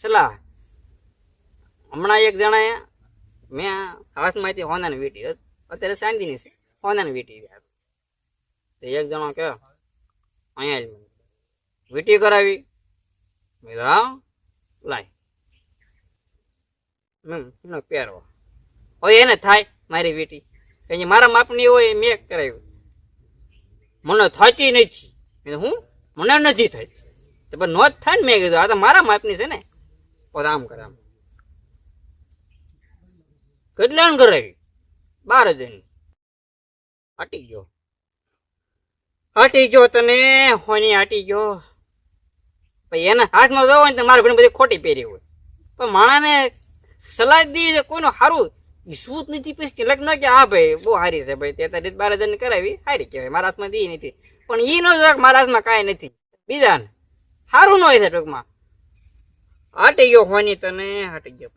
સલાહ હમણાં એક જણાએ મેં હાથમાંથી હોનાની વીટી. અત્યારે શાંતિની છે. હોનાની વીટી તો એક જણો કે, અહીંયા જ વીટી કરાવી. મેં હા. લાય. મેં પહેરવો. હવે એને થાય મારી વીટી. કઈ મારા માપની હોય મેં કરાવ્યું મને થતી નથી. હું? મને નથી થતી. તો પણ નો થાય ને મેં કીધું, આ તો મારા માપની છે ને. આમ કરે આમ કરાવી બાર દિન હટી ગયો. હટી ગયો તને, હોની હટી ગયો. પછી એના હાથમાં જવો ને મારે ઘણી બધી ખોટી પહેરી હોય. પણ માણાને સલાહ દી છે કોઈનું સારું સૂત નથી પછી લગ્ન કે હા ભાઈ, બહુ સારી છે ભાઈ. તે રીત બાર હજાર કરાવી. સારી કહેવાય. મારા હાથમાં દી નથી. પણ એ ન જોવા મારા હાથમાં કાંઈ નથી. બીજાને. સારું ન હોય છે ટૂંકમાં. હટી ગયો હોની તને હટી ગયો.